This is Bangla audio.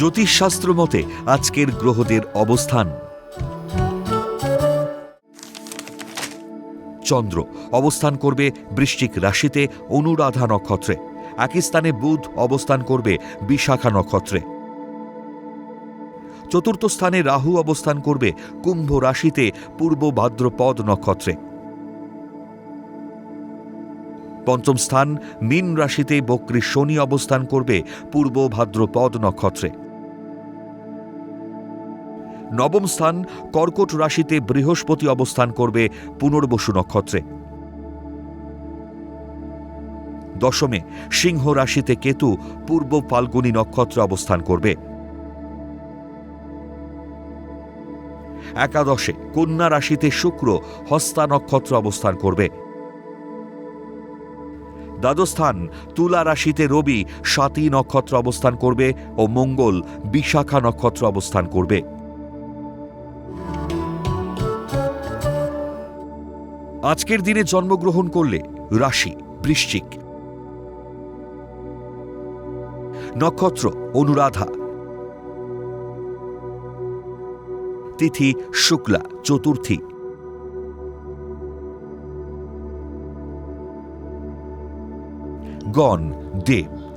জ্যোতিষশাস্ত্র মতে আজকের গ্রহদের অবস্থান। চন্দ্র অবস্থান করবে বৃশ্চিক রাশিতে অনুরাধা নক্ষত্রে। একই স্থানে বুধ অবস্থান করবে বিশাখা নক্ষত্রে। চতুর্থ স্থানে রাহু অবস্থান করবে কুম্ভ রাশিতে পূর্ব ভাদ্রপদ নক্ষত্রে। পঞ্চম স্থান মীন রাশিতে বক্রী শনি অবস্থান করবে পূর্ব ভাদ্রপদ নক্ষত্রে। নবম স্থান কর্কট রাশিতে বৃহস্পতি অবস্থান করবে পুনর্বসু নক্ষত্রে। দশমে সিংহ রাশিতে কেতু পূর্ব ফাল্গুনী নক্ষত্রে অবস্থান করবে। একাদশে কন্যা রাশিতে শুক্র হস্তা নক্ষত্র অবস্থান করবে। দ্বাদস্থান তুলা রাশিতে রবি, সাতী নক্ষত্র অবস্থান করবে ও মঙ্গল, বিশাখা নক্ষত্র অবস্থান করবে। আজকের দিনে জন্মগ্রহণ করলে রাশি বৃশ্চিক। নক্ষত্র অনুরাধা। তিথি শুক্লা চতুর্থী। গণ দেব।